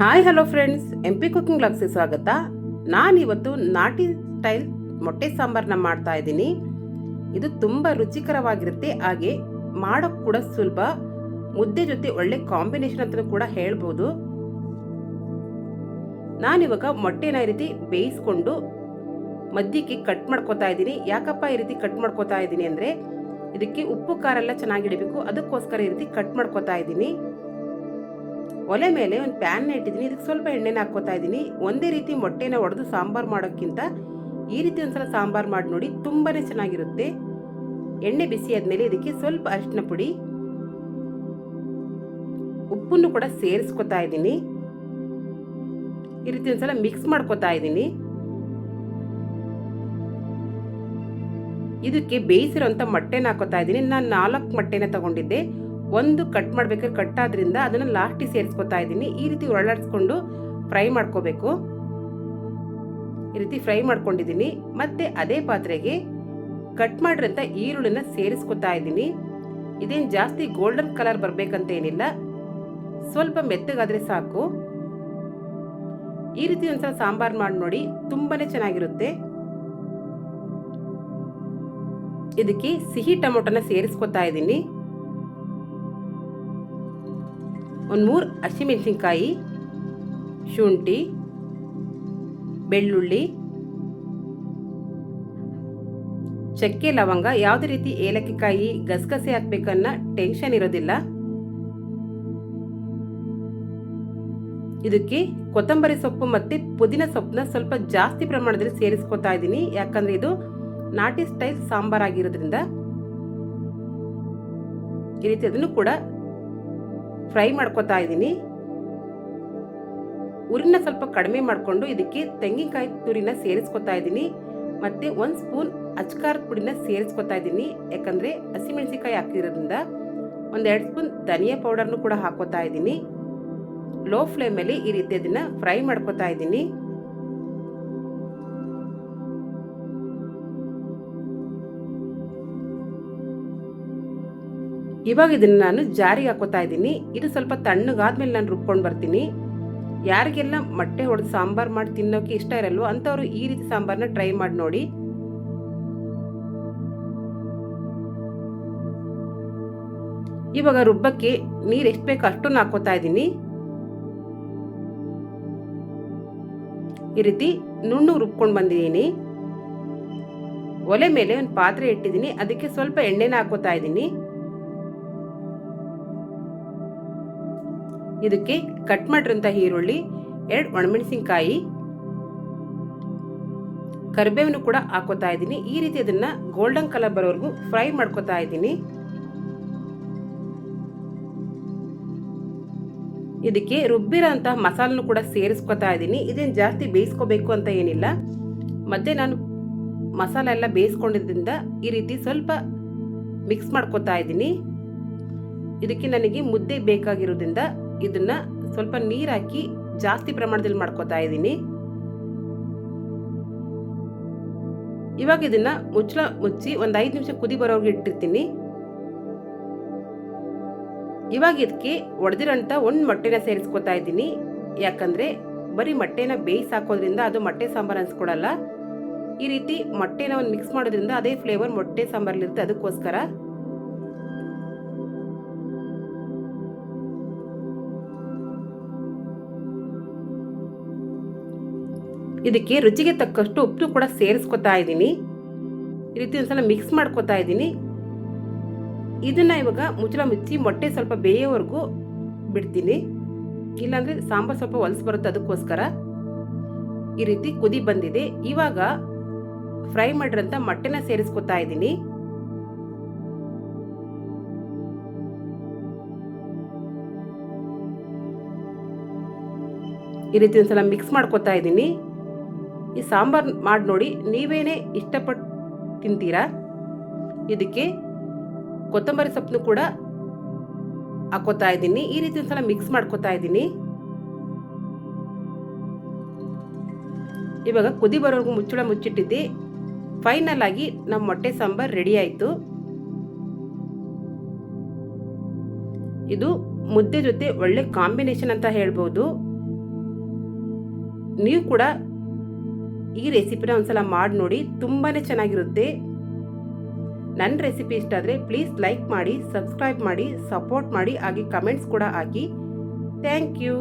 Hi hello friends M P cooking ಬ್ಲಾಗ್ಸ್ಗೆ ಸ್ವಾಗತ. ನಾನಿವತ್ತು ನಾಟಿ ಸ್ಟೈಲ್ ಮೊಟ್ಟೆ ಸಾಂಬಾರನ್ನ ಮಾಡ್ತಾ ಇದ್ದೀನಿ. ಇದು ತುಂಬ ರುಚಿಕರವಾಗಿರುತ್ತೆ. ಹಾಗೆ ಮಾಡೋಕ್ಕೆ ಕೂಡ ಸುಲಭ. ಮುದ್ದೆ ಜೊತೆ ಒಳ್ಳೆ ಕಾಂಬಿನೇಷನ್ ಅಂತ ಕೂಡ ಹೇಳ್ಬೋದು. ನಾನಿವಾಗ ಮೊಟ್ಟೆನ ಈ ರೀತಿ ಬೇಯಿಸ್ಕೊಂಡು ಮಧ್ಯಕ್ಕೆ ಕಟ್ ಮಾಡ್ಕೋತಾ ಇದ್ದೀನಿ. ಯಾಕಪ್ಪ ಈ ರೀತಿ ಕಟ್ ಮಾಡ್ಕೋತಾ ಇದ್ದೀನಿ ಅಂದರೆ, ಇದಕ್ಕೆ ಉಪ್ಪು, ಖಾರ ಎಲ್ಲ ಚೆನ್ನಾಗಿಡಬೇಕು ಅದಕ್ಕೋಸ್ಕರ ಈ ರೀತಿ ಕಟ್ ಮಾಡ್ಕೋತಾ ಇದ್ದೀನಿ. ಒಲೆ ಮೇಲೆ ಒಂದು ಪ್ಯಾನ್ನ ಇಟ್ಟಿದ್ದೀನಿ. ಇದಕ್ಕೆ ಸ್ವಲ್ಪ ಎಣ್ಣೆನ ಹಾಕ್ಕೋತಾ ಇದ್ದೀನಿ. ಒಂದೇ ರೀತಿ ಮೊಟ್ಟೆನ ಒಡೆದು ಸಾಂಬಾರು ಮಾಡೋಕ್ಕಿಂತ ಈ ರೀತಿ ಒಂದ್ಸಲ ಸಾಂಬಾರು ಮಾಡಿ ನೋಡಿ ತುಂಬಾ ಚೆನ್ನಾಗಿರುತ್ತೆ. ಎಣ್ಣೆ ಬಿಸಿ ಆದಮೇಲೆ ಇದಕ್ಕೆ ಸ್ವಲ್ಪ ಅರಿಶಿನ ಪುಡಿ, ಉಪ್ಪನ್ನು ಕೂಡ ಸೇರಿಸ್ಕೊತಾ ಇದ್ದೀನಿ. ಈ ರೀತಿ ಒಂದ್ಸಲ ಮಿಕ್ಸ್ ಮಾಡ್ಕೋತಾ ಇದ್ದೀನಿ. ಇದಕ್ಕೆ ಬೇಯಿಸಿರೋಂಥ ಮೊಟ್ಟೆನ ಹಾಕೋತಾ ಇದ್ದೀನಿ. ನಾನು ನಾಲ್ಕು ಮೊಟ್ಟೆನ ತಗೊಂಡಿದ್ದೆ. ಒಂದು ಕಟ್ ಮಾಡ್ಬೇಕಾದ್ರೆ ಕಟ್ ಆದ್ರಿಂದ ಅದನ್ನು ಲಾಸ್ಟಿಗೆ ಸೇರಿಸ್ಕೊತಾ ಇದ್ದೀನಿ. ಈ ರೀತಿ ಒಳ್ಳಾಡಿಸ್ಕೊಂಡು ಫ್ರೈ ಮಾಡ್ಕೋಬೇಕು. ಈ ರೀತಿ ಫ್ರೈ ಮಾಡ್ಕೊಂಡಿದ್ದೀನಿ. ಮತ್ತೆ ಅದೇ ಪಾತ್ರೆಗೆ ಕಟ್ ಮಾಡಿರೋಂಥ ಈರುಳ್ಳಿನ ಸೇರಿಸ್ಕೊತಾ ಇದ್ದೀನಿ. ಇದೇನು ಜಾಸ್ತಿ ಗೋಲ್ಡನ್ ಕಲರ್ ಬರಬೇಕಂತ ಏನಿಲ್ಲ ಸ್ವಲ್ಪ ಮೆತ್ತಗಾದ್ರೆ ಸಾಕು. ಈ ರೀತಿ ಒಂದ್ಸಲ ಸಾಂಬಾರು ಮಾಡಿ ನೋಡಿ, ತುಂಬಾನೇ ಚೆನ್ನಾಗಿರುತ್ತೆ. ಇದಕ್ಕೆ ಸಿಹಿ ಟೊಮೊಟೊನ ಸೇರಿಸ್ಕೊತಾ ಇದ್ದೀನಿ. ಒಂದು ಮೂರು ಹಸಿಮೆಣಸಿನ್ಕಾಯಿ, ಶುಂಠಿ, ಬೆಳ್ಳುಳ್ಳಿ, ಚಕ್ಕೆ ಲವಂಗ, ಯಾವುದೇ ರೀತಿ ಏಲಕ್ಕಿಕಾಯಿ ಗಸಗಸೆ ಹಾಕ್ಬೇಕನ್ನ ಟೆನ್ಷನ್ ಇರೋದಿಲ್ಲ. ಇದಕ್ಕೆ ಕೊತ್ತಂಬರಿ ಸೊಪ್ಪು ಮತ್ತೆ ಪುದೀನ ಸೊಪ್ಪನ್ನ ಸ್ವಲ್ಪ ಜಾಸ್ತಿ ಪ್ರಮಾಣದಲ್ಲಿ ಸೇರಿಸ್ಕೊತಾ ಇದ್ದೀನಿ. ಯಾಕಂದ್ರೆ ಇದು ನಾಟಿ ಸ್ಟೈಲ್ ಸಾಂಬಾರ್ ಆಗಿರೋದ್ರಿಂದ ಈ ರೀತಿ ಅದನ್ನು ಕೂಡ ಫ್ರೈ ಮಾಡ್ಕೊತಾ ಇದ್ದೀನಿ. ಉರಿನ ಸ್ವಲ್ಪ ಕಡಿಮೆ ಮಾಡಿಕೊಂಡು ಇದಕ್ಕೆ ತೆಂಗಿನಕಾಯಿ ತುರಿನ ಸೇರಿಸ್ಕೊತಾ ಇದ್ದೀನಿ. ಮತ್ತೆ ಒಂದು ಸ್ಪೂನ್ ಅಚ್ಕಾರ ಪುಡಿನ ಸೇರಿಸ್ಕೊತಾ ಇದ್ದೀನಿ. ಯಾಕಂದ್ರೆ ಹಸಿಮೆಣಸಿಕಾಯಿ ಹಾಕಿರೋದ್ರಿಂದ ಒಂದೆರಡು ಸ್ಪೂನ್ ಧನಿಯಾ ಪೌಡರ್ನು ಕೂಡ ಹಾಕೋತಾ ಇದ್ದೀನಿ. ಲೋ ಫ್ಲೇಮಲ್ಲಿ ಈ ರೀತಿ ಅದನ್ನ ಫ್ರೈ ಮಾಡ್ಕೋತಾ ಇದ್ದೀನಿ. ಇವಾಗ ಇದನ್ನ ನಾನು ಜಾರಿಗೆ ಹಾಕೋತಾ ಇದ್ದೀನಿ. ಇದು ಸ್ವಲ್ಪ ತಣ್ಣಗಾದ್ಮೇಲೆ ನಾನು ರುಬ್ಕೊಂಡು ಬರ್ತೀನಿ. ಯಾರಿಗೆಲ್ಲ ಮೊಟ್ಟೆ ಹೊಡೆದು ಸಾಂಬಾರು ಮಾಡಿ ತಿನ್ನೋಕೆ ಇಷ್ಟ ಇರಲ್ವೋ ಅಂಥವ್ರು ಈ ರೀತಿ ಸಾಂಬಾರನ್ನ ಟ್ರೈ ಮಾಡಿ ನೋಡಿ. ಇವಾಗ ರುಬ್ಬಕ್ಕೆ ನೀರು ಎಷ್ಟು ಬೇಕು ಅಷ್ಟನ್ನು ಹಾಕೋತಾ ಇದ್ದೀನಿ. ಈ ರೀತಿ ನುಣ್ಣು ರುಬ್ಕೊಂಡು ಬಂದಿದ್ದೀನಿ. ಒಲೆ ಮೇಲೆ ಒಂದು ಪಾತ್ರೆ ಇಟ್ಟಿದ್ದೀನಿ. ಅದಕ್ಕೆ ಸ್ವಲ್ಪ ಎಣ್ಣೆನ ಹಾಕೋತಾ ಇದ್ದೀನಿ. ಇದಕ್ಕೆ ಕಟ್ ಮಾಡಿರೋಂಥ ಈರುಳ್ಳಿ, ಎರಡು ಒಣಮೆಣಸಿನಕಾಯಿ ಕರಿಬೇವನ್ನು ಕೂಡ ಹಾಕೋತಾ ಇದ್ದೀನಿ. ಈ ರೀತಿ ಅದನ್ನ ಗೋಲ್ಡನ್ ಕಲರ್ ಬರೋವರೆಗೂ ಫ್ರೈ ಮಾಡ್ಕೋತಾ ಇದ್ದೀನಿ. ಇದಕ್ಕೆ ರುಬ್ಬಿರೋ ಅಂತಹ ಮಸಾಲನು ಕೂಡ ಸೇರಿಸ್ಕೊತಾ ಇದ್ದೀನಿ. ಇದೇನು ಜಾಸ್ತಿ ಬೇಯಿಸ್ಕೋಬೇಕು ಅಂತ ಏನಿಲ್ಲ. ಮತ್ತೆ ನಾನು ಮಸಾಲ ಎಲ್ಲ ಬೇಯಿಸ್ಕೊಂಡಿದ್ದರಿಂದ ಈ ರೀತಿ ಸ್ವಲ್ಪ ಮಿಕ್ಸ್ ಮಾಡ್ಕೋತಾ ಇದ್ದೀನಿ. ಇದಕ್ಕೆ ನನಗೆ ಮುದ್ದೆ ಬೇಕಾಗಿರೋದ್ರಿಂದ ಇದನ್ನ ಸ್ವಲ್ಪ ನೀರು ಹಾಕಿ ಜಾಸ್ತಿ ಪ್ರಮಾಣದಲ್ಲಿ ಮಾಡ್ಕೋತಾ ಇದ್ದೀನಿ. ಇವಾಗ ಇದನ್ನ ಮುಚ್ಚಳ ಮುಚ್ಚಿ ಒಂದು ಐದು ನಿಮಿಷ ಕುದಿ ಬರೋರ್ಗೆ ಇಟ್ಟಿರ್ತೀನಿ. ಇವಾಗ ಇದಕ್ಕೆ ಒಡೆದಿರೋಂಥ ಒಂದು ಮೊಟ್ಟೆನ ಸೇರಿಸ್ಕೊತಾ ಇದ್ದೀನಿ. ಯಾಕಂದ್ರೆ ಬರೀ ಮೊಟ್ಟೆನ ಬೇಯಿಸಿ ಹಾಕೋದ್ರಿಂದ ಅದು ಮೊಟ್ಟೆ ಸಾಂಬಾರು ಅನ್ಸ್ಕೊಡಲ್ಲ ಈ ರೀತಿ ಮೊಟ್ಟೆನ ಒಂದು ಮಿಕ್ಸ್ ಮಾಡೋದ್ರಿಂದ ಅದೇ ಫ್ಲೇವರ್ ಮೊಟ್ಟೆ ಸಾಂಬಾರಲ್ಲಿರುತ್ತೆ ಅದಕ್ಕೋಸ್ಕರ. ಇದಕ್ಕೆ ರುಚಿಗೆ ತಕ್ಕಷ್ಟು ಉಪ್ಪು ಕೂಡ ಸೇರಿಸ್ಕೊತಾ ಇದ್ದೀನಿ. ಈ ರೀತಿ ಒಂದ್ಸಲ ಮಿಕ್ಸ್ ಮಾಡ್ಕೊತಾ ಇದ್ದೀನಿ. ಇದನ್ನ ಇವಾಗ ಮುಚ್ಚಳ ಮುಚ್ಚಿ ಮೊಟ್ಟೆ ಸ್ವಲ್ಪ ಬೇಯೋವರೆಗೂ ಬಿಡ್ತೀನಿ. ಇಲ್ಲಾಂದ್ರೆ ಸಾಂಬಾರು ಸ್ವಲ್ಪ ಹೊಲಸು ಬರುತ್ತೆ ಅದಕ್ಕೋಸ್ಕರ. ಈ ರೀತಿ ಕುದಿ ಬಂದಿದೆ. ಇವಾಗ ಫ್ರೈ ಮಾಡಿರೋಂಥ ಮೊಟ್ಟೆನ ಸೇರಿಸ್ಕೊತಾ ಇದ್ದೀನಿ. ಈ ರೀತಿ ಒಂದ್ಸಲ ಮಿಕ್ಸ್ ಮಾಡ್ಕೊತಾ ಇದ್ದೀನಿ. ಈ ಸಾಂಬಾರು ಮಾಡಿ ನೋಡಿ, ನೀವೇನೇ ಇಷ್ಟಪಟ್ಟು ತಿಂತೀರಾ? ಇದಕ್ಕೆ ಕೊತ್ತಂಬರಿ ಸೊಪ್ಪನ್ನು ಕೂಡ ಹಾಕೋತಾ ಇದ್ದೀನಿ. ಈ ರೀತಿ ಒಂದ್ಸಲ ಮಿಕ್ಸ್ ಮಾಡ್ಕೋತಾ ಇದ್ದೀನಿ. ಇವಾಗ ಕುದಿ ಬರೋವರೆಗೂ ಮುಚ್ಚಳ ಮುಚ್ಚಿಟ್ಟಿದ್ದೆ. ಫೈನಲ್ ಆಗಿ ನಮ್ಮ ಮೊಟ್ಟೆ ಸಾಂಬಾರ್ ರೆಡಿ ಆಯಿತು. ಇದು ಮುದ್ದೆ ಜೊತೆ ಒಳ್ಳೆ ಕಾಂಬಿನೇಷನ್ ಅಂತ ಹೇಳ್ಬೋದು. ನೀವು ಕೂಡ ಈ ರೆಸಿಪಿನ ಒಂದ್ಸಲ ಮಾಡಿ ನೋಡಿ ತುಂಬಾ ಚೆನ್ನಾಗಿರುತ್ತೆ. ನನ್ನ ರೆಸಿಪಿ ಇಷ್ಟ ಆದರೆ ಪ್ಲೀಸ್ ಲೈಕ್ ಮಾಡಿ ಸಬ್ಸ್ಕ್ರೈಬ್ ಮಾಡಿ ಸಪೋರ್ಟ್ ಮಾಡಿ, ಹಾಗೆ ಕಮೆಂಟ್ಸ್ ಕೂಡ ಹಾಕಿ. Thank you